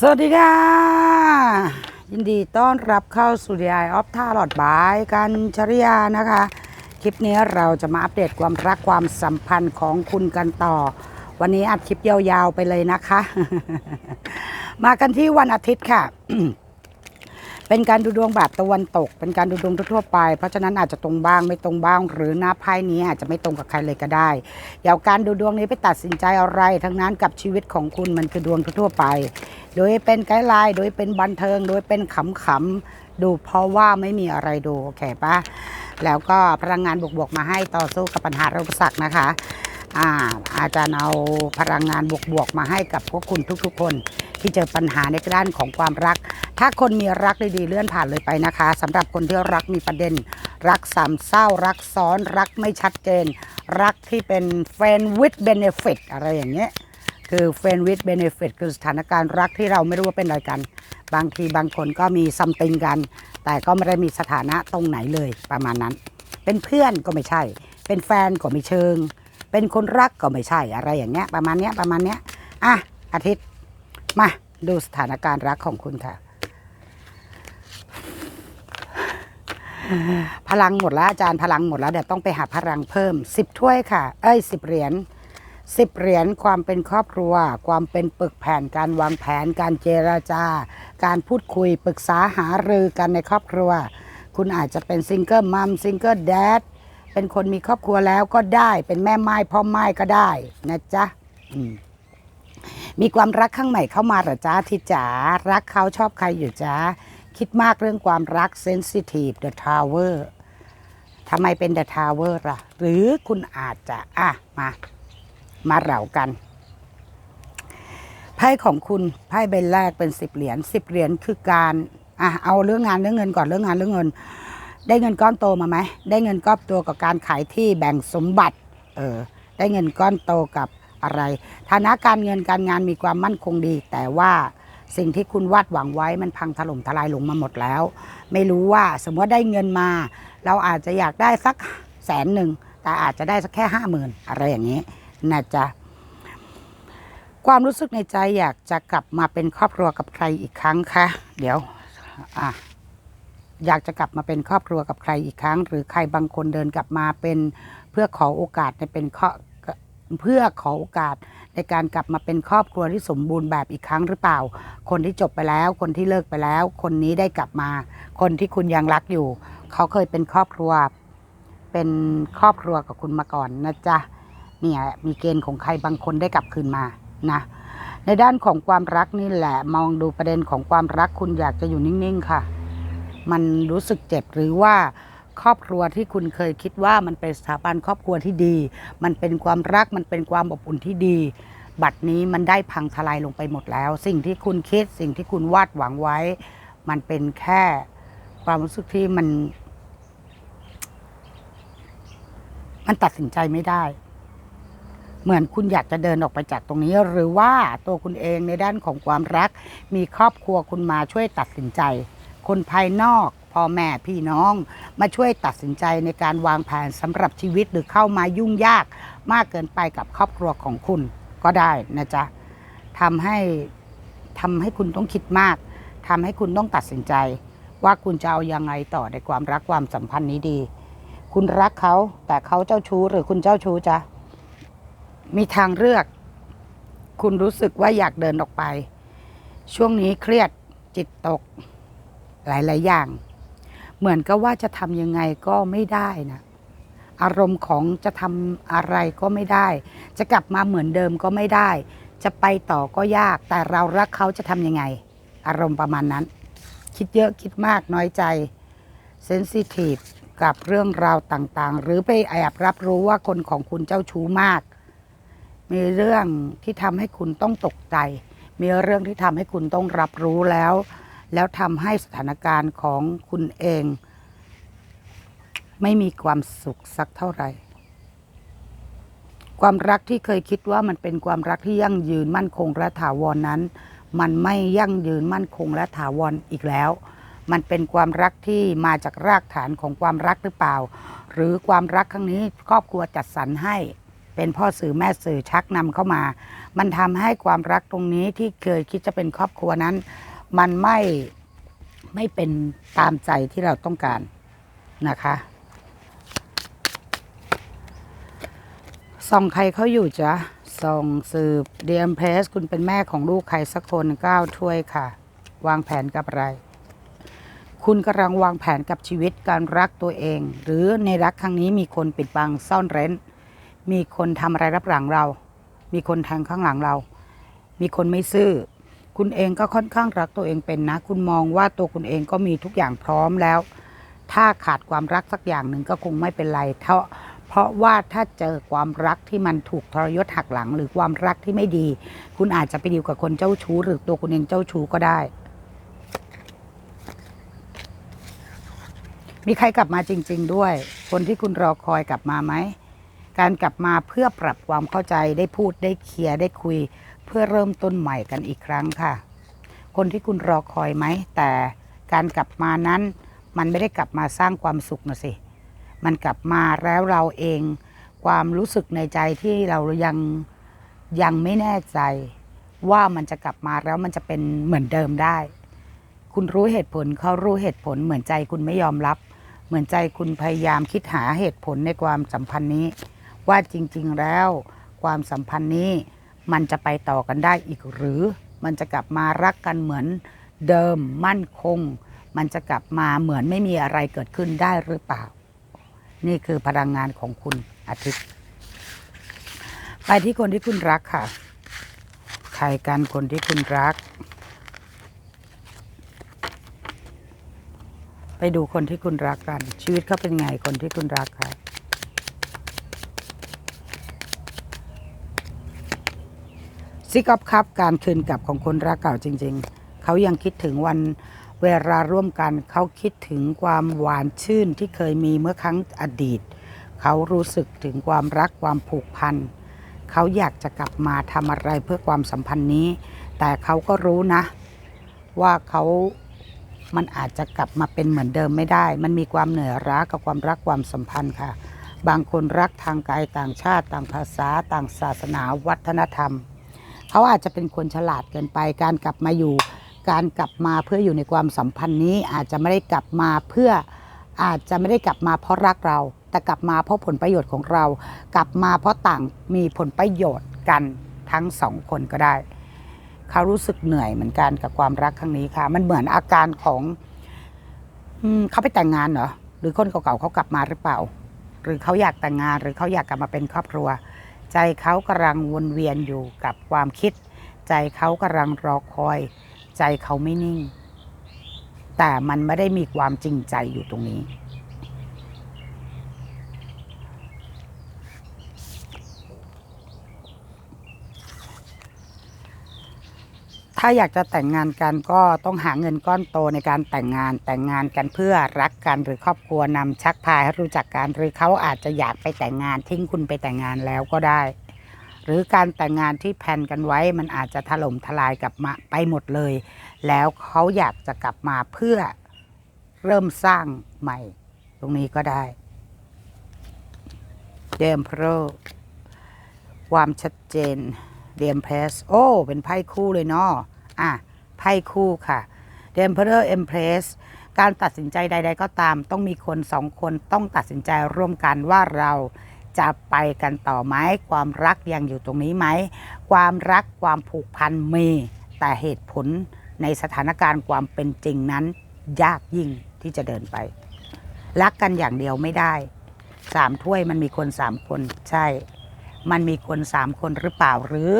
สวัสดีค่ะ ยินดีต้อนรับเข้าสู่ดีไอออฟท่าหลอดบายกันชริยานะคะ คลิปนี้เราจะมาอัปเดตความรักความสัมพันธ์ของคุณกันต่อ วันนี้อัดคลิปยาวๆไปเลยนะคะ มากันที่วันอาทิตย์ค่ะ เป็นการดูดวงแบบตะวันตก เป็นการดูดวงทั่วไป เพราะฉะนั้นอาจจะตรงบ้างไม่ตรงบ้าง หรือหน้าไพ่นี้อาจจะไม่ตรงกับใครเลยก็ได้อย่าการดูดวงนี้ไปตัดสินใจอะไร ทั้งนั้นกับชีวิตของคุณมันคือดวงทั่วไป โดยเป็นไกด์ไลน์โดยเป็นบันเทิง โดยเป็นขำๆดูเพราะว่าไม่มีอะไรดูโอเคปะแล้วก็พลังงานบวกๆมาให้ต่อสู้กับปัญหาอุปสรรคนะคะ อาอาจารย์เอาพลังงานบวกๆมาให้กับพวกคุณทุกๆ คน ที่เจอปัญหาในด้านของความรัก ถ้าคนมีรักดีๆเลื่อนผ่านเลยไปนะคะสำหรับคนที่รักมีประเด็น รักสามเศร้า รักซ้อนรักไม่ชัดเจน รักที่เป็น friend with benefit อะไรอย่างเงี้ยคือ friend with benefit คือสถานการณ์รักที่เราไม่รู้ว่าเป็นอะไรกัน บางทีบางคนก็มี something กัน แต่ก็ไม่ได้มีสถานะตรงไหนเลยประมาณนั้น เป็นเพื่อนก็ไม่ใช่ เป็นแฟนก็ไม่เชิง เป็นคนรักก็ไม่ใช่อะไรอย่างเงี้ย ประมาณเนี้ยประมาณเนี้ยอะอาทิตย์มาดูสถานการณ์รักของคุณค่ะ พลังหมดแล้วอาจารย์พลังหมดแล้วเดี๋ยวต้องไปหาพลังเพิ่มสิบถ้วยค่ะ เอ้ยสิบเหรียญสิบเหรียญความเป็นครอบครัว ความเป็นปึกแผ่นการวางแผน การเจราจา การพูดคุยปรึกษาหารือกันในครอบครัว คุณอาจจะเป็นซิงเกิลมัมซิงเกิลแดด เป็นคนมีครอบครัวแล้วก็ได้เป็นแม่ไม้พ่อไม้ก็ได้นะจ๊ะมีความรักข้างใหม่เข้ามาหรอจ้าทิจ๋ารักเขาชอบใครอยู่จ้าคิดมากเรื่องความรักเซนซิทีฟเดอะทาวเวอร์ทำไมเป็นเดอะทาวเวอร์ล่ะ หรือคุณอาจจะอะมา มาเหล่ากันไพ่ของคุณไพ่ใบแรกเป็นสิบเหรียญสิบเหรียญคือการอะเอาเรื่องงานเรื่องเงินก่อนเรื่องงานเรื่องเงิน ได้เงินก้อนโตมาไหมได้เงินก้อนโตกับการขายที่แบ่งสมบัติเออได้เงินก้อนโตกับอะไรฐานะการเงินการงานมีความมั่นคงดี แต่ว่าสิ่งที่คุณวาดหวังไว้มันพังถล่มทลายลงมาหมดแล้ว ไม่รู้ว่าสมมติว่าได้เงินมา เราอาจจะอยากได้สักแสนหนึ่งแต่อาจจะได้สักแค่ห้าหมื่นอะไรอย่างนี้นะจ๊ะความรู้สึกในใจอยากจะกลับมาเป็นครอบครัวกับใครอีกครั้งคะเดี๋ยวอะ อยากจะกลับมาเป็นครอบครัวกับใครอีกครั้ง หรือใครบางคนเดินกลับมาเป็นเพื่อขอโอกาสในเป็นข้อเพื่อขอโอกาสในการกลับมาเป็นครอบครัวที่สมบูรณ์แบบอีกครั้งหรือเปล่า คนที่จบไปแล้ว คนที่เลิกไปแล้ว คนนี้ได้กลับมา คนที่คุณยังรักอยู่ เขาเคยเป็นครอบครัว เป็นครอบครัวกับคุณมาก่อนนะจ๊ะเนี่ยมีเกณฑ์ของใครบางคนได้กลับคืนมานะในด้านของความรักนี่แหละ มองดูประเด็นของความรักคุณอยากจะอยู่นิ่งๆค่ะ มันรู้สึกเจ็บหรือว่าครอบครัวที่คุณเคยคิดว่ามันเป็นสถาบันครอบครัวที่ดี มันเป็นความรักมันเป็นความอบอุ่นที่ดี บัดนี้มันได้พังทลายลงไปหมดแล้ว สิ่งที่คุณคิดสิ่งที่คุณวาดหวังไว้ มันเป็นแค่ความรู้สึกที่มัน มันตัดสินใจไม่ได้ เหมือนคุณอยากจะเดินออกไปจากตรงนี้ หรือว่าตัวคุณเองในด้านของความรัก มีครอบครัวคุณมาช่วยตัดสินใจ คนภายนอกพ่อแม่พี่น้อง มาช่วยตัดสินใจในการวางแผนสำหรับชีวิตหรือเข้ามายุ่งยากมากเกินไปกับครอบครัวของคุณก็ได้นะจ๊ะทำให้ทำให้คุณต้องคิดมากทำให้คุณต้องตัดสินใจ ว่าคุณจะเอายังไงต่อในความรักความสัมพันธ์นี้ดี คุณรักเขาแต่เขาเจ้าชู้หรือคุณเจ้าชู้จ๊ะมีทางเลือก คุณรู้สึกว่าอยากเดินออกไป ช่วงนี้เครียดจิตตก หลาย ๆ อย่าง เหมือนกับว่าจะทำยังไงก็ไม่ได้นะอารมณ์ของจะทำอะไรก็ไม่ได้ จะกลับมาเหมือนเดิมก็ไม่ได้ จะไปต่อก็ยาก แต่เรารักเขาจะทำยังไง อารมณ์ประมาณนั้น คิดเยอะคิดมากน้อยใจเซนซิทีฟกับเรื่องราวต่างๆ หรือไปแอบรับรู้ว่าคนของคุณเจ้าชู้มาก มีเรื่องที่ทำให้คุณต้องตกใจ มีเรื่องที่ทำให้คุณต้องรับรู้แล้ว แล้วทำให้สถานการณ์ของคุณเอง ไม่มีความสุขสักเท่าไหร่ ความรักที่เคยคิดว่ามันเป็นความรักที่ยั่งยืนมั่นคงและถาวรนนั้น มันไม่ยั่งยืนมั่นคงและถาวรอีกแล้ว มันเป็นความรักที่มาจากรากฐานของความรักหรือเปล่า หรือความรักครั้งนี้ครอบครัวจัดสรรให้เป็นพ่อสื่อแม่สื่อชักนำเข้ามา มันทำให้ความรักตรงนี้ที่เคยคิดจะเป็นครอบครัวนั้น มันไม่ไม่เป็นตามใจที่เราต้องการนะคะส่องใครเขาอยู่จ๊ะส่องสืบเดียมเพรสคุณเป็นแม่ของลูกใครสักคนก้าวถ้วยค่ะ วางแผนกับอะไร คุณกำลังวางแผนกับชีวิตการรักตัวเอง หรือในรักครั้งนี้มีคนปิดบังซ่อนเร้น มีคนทำอะไรรับหลังเรา มีคนแทงข้างหลังเรา มีคนไม่ซื่อ คุณเองก็ค่อนข้างรักตัวเองเป็นนะ คุณมองว่าตัวคุณเองก็มีทุกอย่างพร้อมแล้ว ถ้าขาดความรักสักอย่างหนึ่งก็คงไม่เป็นไรเพราเพราะว่าถ้าเจอความรักที่มันถูกทรยศหักหลัง หรือความรักที่ไม่ดี คุณอาจจะไปดีลกับคนเจ้าชู้ หรือตัวคุณเองเจ้าชู้ก็ได้ มีใครกลับมาจริง ๆ ด้วย คนที่คุณรอคอยกลับมาไหมการกลับมาเพื่อปรับความเข้าใจได้พูดได้เคลียร์ได้คุย เพื่อเริ่มต้นใหม่กันอีกครั้งค่ะ คนที่คุณรอคอยไหม แต่การกลับมานั้น มันไม่ได้กลับมาสร้างความสุขนะสิ มันกลับมาแล้วเราเอง ความรู้สึกในใจที่เรายังยังไม่แน่ใจ ว่ามันจะกลับมาแล้วมันจะเป็นเหมือนเดิมได้ คุณรู้เหตุผลเขารู้เหตุผลเหมือนใจคุณไม่ยอมรับ เหมือนใจคุณพยายามคิดหาเหตุผลในความสัมพันธ์นี้ ว่าจริง ๆแล้วความสัมพันธ์นี้ มันจะไปต่อกันได้อีกหรือ มันจะกลับมารักกันเหมือนเดิมมั่นคง มันจะกลับมาเหมือนไม่มีอะไรเกิดขึ้นได้หรือเปล่า นี่คือพลังงานของคุณอาทิตย์ ไปที่คนที่คุณรักค่ะ ใครกันคนที่คุณรัก ไปดูคนที่คุณรักกัน ชีวิตเขาเป็นไงคนที่คุณรักค่ะ ซิกอฟครับการคืนกลับของคนรักเก่าจริง ๆ เขายังคิดถึงวันเวลาร่วมกัน เขาคิดถึงความหวานชื่นที่เคยมีเมื่อครั้งอดีต เขารู้สึกถึงความรักความผูกพัน เขาอยากจะกลับมาทำอะไรเพื่อความสัมพันธ์นี้ แต่เขาก็รู้นะ ว่าเขามันอาจจะกลับมาเป็นเหมือนเดิมไม่ได้ มันมีความเหนื่อยล้ากับความรักความสัมพันธ์ค่ะ บางคนรักทางกายต่างชาติ ต่างภาษา ต่างศาสนา วัฒนธรรม เขาอาจจะเป็นคนฉลาดเกินไป การกลับมาอยู่ การกลับมาเพื่ออยู่ในความสัมพันธ์นี้ อาจจะไม่ได้กลับมาเพื่ออาจจะไม่ได้กลับมาเพราะรักเรา แต่กลับมาเพราะผลประโยชน์ของเรา กลับมาเพราะต่างมีผลประโยชน์กันทั้งสองคนก็ได้ เขารู้สึกเหนื่อยเหมือนกันกับความรักครั้งนี้ค่ะ มันเหมือนอาการของอเขาไปแต่งงานเหรอหรือคนเก่าๆเขากลับมาหรือเปล่า หรือเขาอยากแต่งงานหรือเขาอยากกลับมาเป็นครอบครัว ใจเขากำลังวนเวียนอยู่กับความคิด ใจเขากำลังรอคอย ใจเขาไม่นิ่ง แต่มันไม่ได้มีความจริงใจอยู่ตรงนี้ ถ้าอยากจะแต่งงานกันก็ต้องหาเงินก้อนโตในการแต่งงานแต่งงานกันเพื่อรักกันหรือครอบครัวนำชักพาให้รู้จักกันหรือเขาอาจจะอยากไปแต่งงานทิ้งคุณไปแต่งงานแล้วก็ได้ หรือการแต่งงานที่แพนกันไว้มันอาจจะถล่มทลายกลับมาไปหมดเลย แล้วเขาอยากจะกลับมาเพื่อเริ่มสร้างใหม่ ตรงนี้ก็ได้เดมโปรความชัดเจน เดมเพรสโอ้ เป็นไพ่คู่เลยเนาะอะไพ่คู่ค่ะเดมเพอร์เอ็มเพรสการตัดสินใจใด ๆ ก็ตาม ต้องมีคนสองคนต้องตัดสินใจร่วมกันว่าเราจะไปกันต่อไหมความรักยังอยู่ตรงนี้ไหม ความรักความผูกพันมีแต่เหตุผลในสถานการณ์ความเป็นจริงนั้น ยากยิ่งที่จะเดินไป รักกันอย่างเดียวไม่ได้สามถ้วยมันมีคนสามคนใช่ มันมีคนสามคนหรือเปล่าหรือ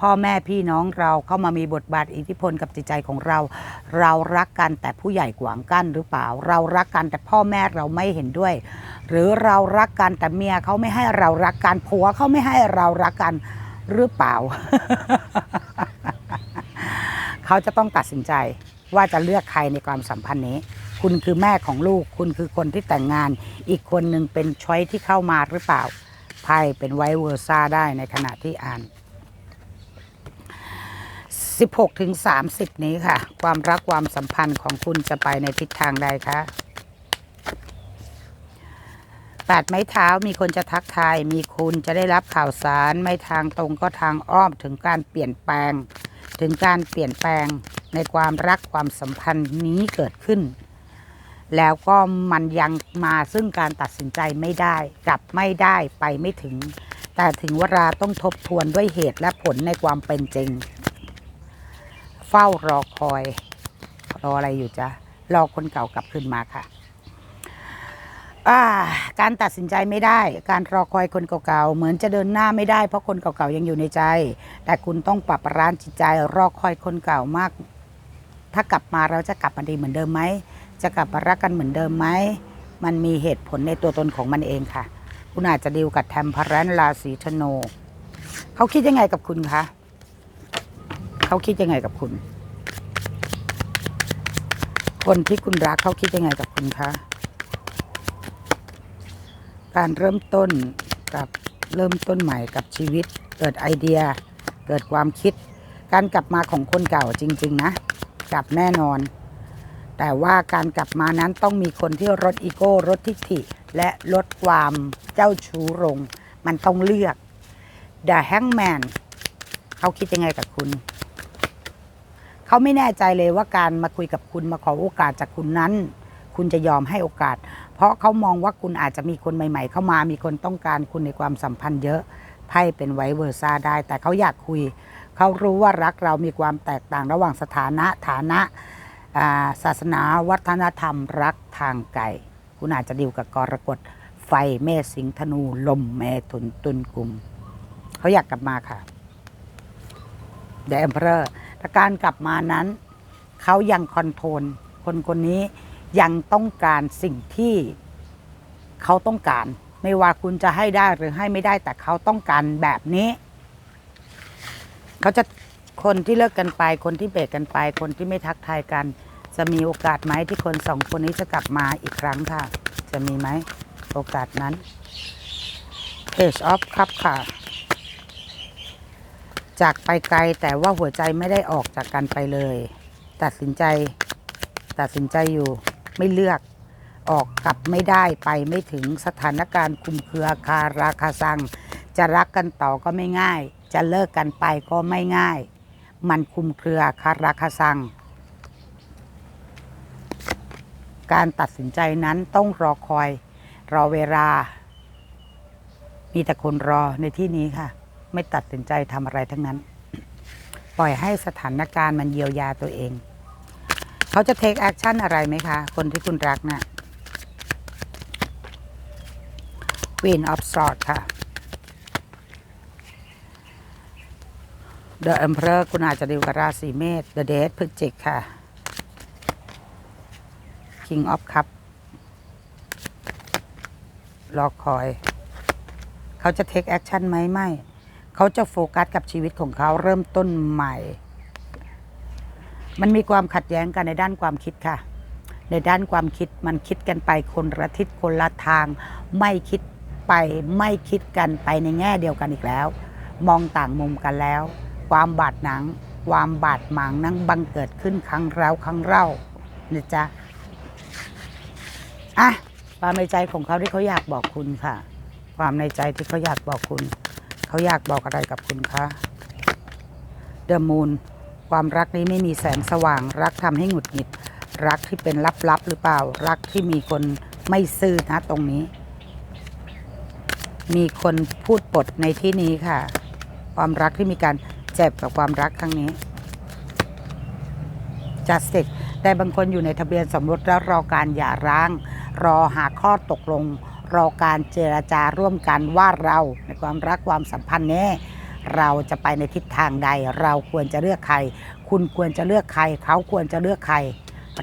พ่อแม่พี่น้องเราเข้ามามีบทบาทอิทธิพลกับจิตใจของเรา เรารักกันแต่ผู้ใหญ่ขวางกั้นหรือเปล่า เรารักกันแต่พ่อแม่เราไม่เห็นด้วย หรือเรารักกันแต่เมียเขาไม่ให้เรารักกันผัวเขาไม่ให้เรารักกันหรือเปล่า เขาจะต้องตัดสินใจว่าจะเลือกใครในความสัมพันธ์นี้ คุณคือแม่ของลูก คุณคือคนที่แต่งงาน อีกคนหนึ่งเป็นช้อยที่เข้ามาหรือเปล่า ไพ่เป็นไวเวอร์ซ่าได้ในขณะที่อ่าน 16ถึง30 นี้ค่ะ ความรักความสัมพันธ์ของคุณจะไปในทิศทางใดคะแปดไม้เท้ามีคนจะทักทาย มีคุณจะได้รับข่าวสาร ไม่ทางตรงก็ทางอ้อมถึงการเปลี่ยนแปลง ถึงการเปลี่ยนแปลงในความรักความสัมพันธ์นี้เกิดขึ้น แล้วก็มันยังมาซึ่งการตัดสินใจไม่ได้กลับไม่ได้ไปไม่ถึง แต่ถึงเวลาต้องทบทวนด้วยเหตุและผลในความเป็นจริง เฝ้ารอคอย รออะไรอยู่จ๊ะรอคนเก่ากลับคืนมาค่ะาการตัดสินใจไม่ได้ การรอคอยคนเก่าๆ เหมือนจะเดินหน้าไม่ได้เพราะคนเก่าๆ ยังอยู่ในใจ แต่คุณต้องปรับร้านจิตใจ รอคอยคนเก่ามาก ถ้ากลับมาเราจะกลับมาดีเหมือนเดิมไหม จะกลับมารักกันเหมือนเดิมไหม มันมีเหตุผลในตัวตนของมันเองค่ะ คุณอาจจะดีลกับแทมพารันราศีธนูเขาคิดยังไงกับคุณคะเขาคิดยังไงกับคุณ คนที่คุณรักเขาคิดยังไงกับคุณคะการเริ่มต้นกับเริ่มต้นใหม่กับชีวิต เกิดไอเดีย เกิดความคิด การกลับมาของคนเก่าจริง ๆ นะ กลับแน่นอน แต่ว่าการกลับมานั้นต้องมีคนที่ลดอีโก้ลดทิฐิ และลดความเจ้าชู้ลง มันต้องเลือก The Hangman เขาคิดยังไงกับคุณ เขาไม่แน่ใจเลยว่าการมาคุยกับคุณมาขอโอกาสจากคุณนั้น คุณจะยอมให้โอกาส เพราะเขามองว่าคุณอาจจะมีคนใหม่ ๆ เข้ามามีคนต้องการคุณในความสัมพันธ์เยอะไพ่เป็นไวเวอร์ซาได้ แต่เขาอยากคุย เขารู้ว่ารักเรามีความแตกต่างระหว่างสถานะฐานะ ศาสนาวัฒนธรรมรักทางไกลคุณอาจจะดิวกับกรกฎไฟเมษสิงธนูลมเมถุนตุลกุมเขาอยากกลับมาค่ะเดอเอมเพอร์แต่การกลับมานั้น เขายังคอนโทรลคนคนนี้ยังต้องการสิ่งที่เขาต้องการ ไม่ว่าคุณจะให้ได้หรือให้ไม่ได้แต่เขาต้องการแบบนี้ เขาจะคนที่เลิกกันไป คนที่เบรกกันไป คนที่ไม่ทักทายกัน จะมีโอกาสไหมที่คนสองคนนี้จะกลับมาอีกครั้งค่ะ จะมีไหมโอกาสนั้น Page of Cup ค่ะ จากไปไกลแต่ว่าหัวใจไม่ได้ออกจากกันไปเลย ตัดสินใจ ตัดสินใจอยู่ไม่เลือกออกกลับไม่ได้ไปไม่ถึงสถานการณ์คุมเครือคาราคาซัง จะรักกันต่อก็ไม่ง่าย จะเลิกกันไปก็ไม่ง่าย มันคุมเครือคาราคาซัง การตัดสินใจนั้นต้องรอคอย รอเวลา มีแต่คนรอในที่นี้ค่ะ ไม่ตัดสินใจทำอะไรทั้งนั้น ปล่อยให้สถานการณ์มันเยียวยาตัวเอง เขาจะเทคแอคชั่นอะไรไหมคะ คนที่คุณรักนะ่ะ Queen of Swords ค่ะ The Emperor คุณอาจจะดีลกับราศีเมษ The Death พฤศจิกค่ะ King of Cup รอคอย เขาจะเทคแอคชั่นไหมไม่ เขาจะโฟกัสกับชีวิตของเขาเริ่มต้นใหม่ มันมีความขัดแย้งกันในด้านความคิดค่ะ ในด้านความคิดมันคิดกันไปคนละทิศคนละทาง ไม่คิดไปไม่คิดกันไปในแง่เดียวกันอีกแล้ว มองต่างมุมกันแล้ว ความบาดหนัง ความบาดหมางนั้นบังเกิดขึ้นครั้งแล้วครั้งเล่านะจ๊ะ อะความในใจของเขาที่เขาอยากบอกคุณค่ะ ความในใจที่เขาอยากบอกคุณ เขาอยากบอกอะไรกับคุณคะเดอะมูนความรักนี้ไม่มีแสงสว่าง รักทำให้หงุดหงิด รักที่เป็นลับๆหรือเปล่า รักที่มีคนไม่ซื่อนะตรงนี้ มีคนพูดปดในที่นี้ค่ะ ความรักที่มีการเจ็บกับความรักครั้งนี้จัสติกแต่บางคนอยู่ในทะเบียนสมรสแล้วรอการหย่าร้าง รอหาข้อตกลง รอการเจรจาร่วมกันว่าเราในความรักความสัมพันธ์นี้เราจะไปในทิศทางใด เราควรจะเลือกใคร คุณควรจะเลือกใคร เขาควรจะเลือกใคร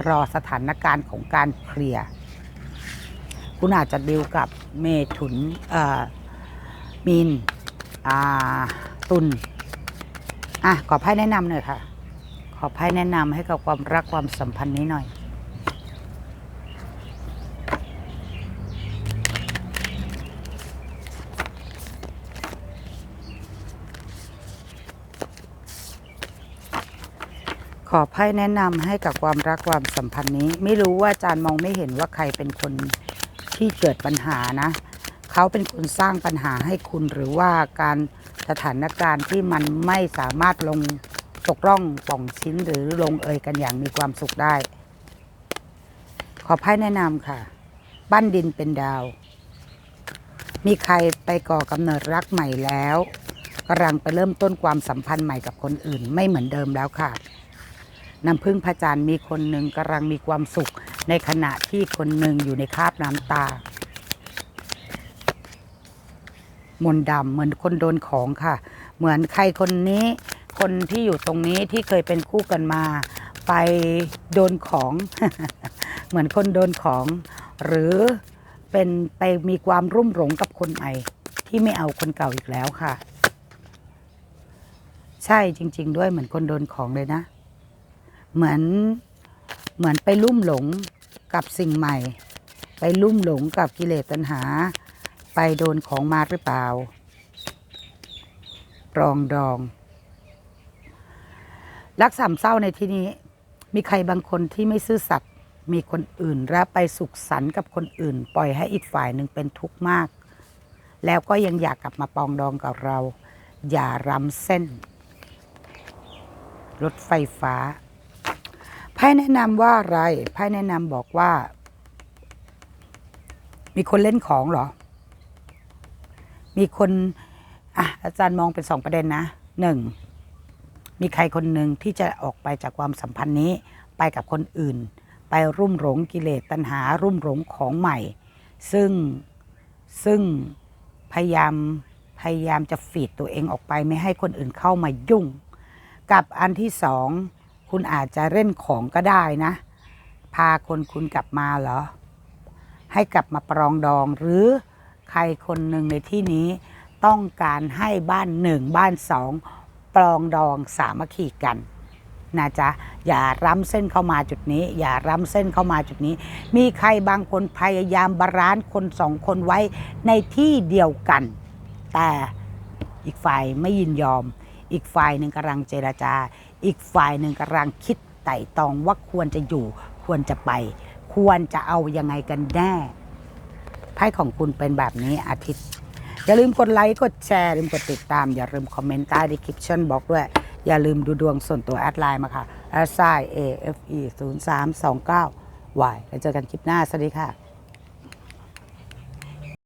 รอสถานการณ์ของการเคลียร์คุณอาจจะดิวกับเมถุนเอ่อมีนอาตุลอะขอไพ่แนะนำหน่อยค่ะ ขอไพ่แนะนำให้กับความรักความสัมพันธ์นี้หน่อย อไพ่แนะนำให้กับความรักความสัมพันธ์นี้ ไม่รู้ว่าอาจารย์มองไม่เห็นว่าใครเป็นคนที่เกิดปัญหานะ เขาเป็นคนสร้างปัญหาให้คุณหรือว่าการสถานการณ์ที่มันไม่สามารถลงตกร่องป่องชิ้นหรือลงเอยกันอย่างมีความสุขได้ ขอไพ่แนะนำค่ะปั้นดินเป็นดาว มีใครไปก่อกำเนิดรักใหม่แล้วกำลังไปเริ่มต้นความสัมพันธ์ใหม่กับคนอื่น ไม่เหมือนเดิมแล้วค่ะ น้ำพึ่งพระจันทร์มีคนหนึ่งกำลังมีความสุข ในขณะที่คนหนึ่งอยู่ในคราบน้ำตา มนดำเหมือนคนโดนของค่ะ เหมือนใครคนนี้ คนที่อยู่ตรงนี้ที่เคยเป็นคู่กันมา ไปโดนของ เหมือนคนโดนของ หรือเป็นไปมีความรุ่มหลงกับคนใหม่ที่ไม่เอาคนเก่าอีกแล้วค่ะ ใช่จริง ๆ ด้วยเหมือนคนโดนของเลยนะ เหมือนเหมือนไปลุ่มหลงกับสิ่งใหม่ ไปลุ่มหลงกับกิเลสตัณหา ไปโดนของมาหรือเปล่า ปรองดอง รักสามเศร้าในที่นี้ มีใครบางคนที่ไม่ซื่อสัตย์มีคนอื่นและไปสุขสันต์กับคนอื่น ปล่อยให้อีกฝ่ายหนึ่งเป็นทุกข์มาก แล้วก็ยังอยากกลับมาปองดองกับเรา อย่ารำเส้น รถไฟฟ้า ไพ่แนะนำว่าอะไรไพ่แนะนำบอกว่า มีคนเล่นของเหรอ มีคนอะอาจารย์มองเป็นสองประเด็นนะหนึ่งมีใครคนหนึ่งที่จะออกไปจากความสัมพันธ์นี้ ไปกับคนอื่น ไปรุ่มหลงกิเลสตัณหา รุ่มหลงของใหม่ ซึ่งซึ่งพยายามพยายามจะฟีดตัวเองออกไปไม่ให้คนอื่นเข้ามายุ่ง กับอันที่สอง คุณอาจจะเล่นของก็ได้นะ พาคนคุณกลับมาเหรอ ให้กลับมาปรองดองหรือใครคนหนึ่งในที่นี้ต้องการให้บ้านหนึ่งบ้านสองปรองดองสามัคคีกันนะจ๊ะอย่าล้ำเส้นเข้ามาจุดนี้ อย่าล้ำเส้นเข้ามาจุดนี้ มีใครบางคนพยายามบาลานซ์คนสองคนไว้ในที่เดียวกัน แต่อีกฝ่ายไม่ยินยอม อีกฝ่ายหนึ่งกำลังเจรจา อีกฝ่ายหนึ่งกำลังคิดไต่ตองว่าควรจะอยู่ควรจะไป ควรจะเอายังไงกันแน่ไพ่ของคุณเป็นแบบนี้อาทิตย์ อย่าลืมกดไลค์กดแชร์อย่าลืมกดติดตาม อย่าลืมคอมเมนต์ใต้ดีคริปชั่นบอกด้วย อย่าลืมดูดวงส่วนตัวแอดไลน์มาค่ะ a s i a f e 0 3 2 9 y แล้วเจอกันคลิปหน้า สวัสดีค่ะ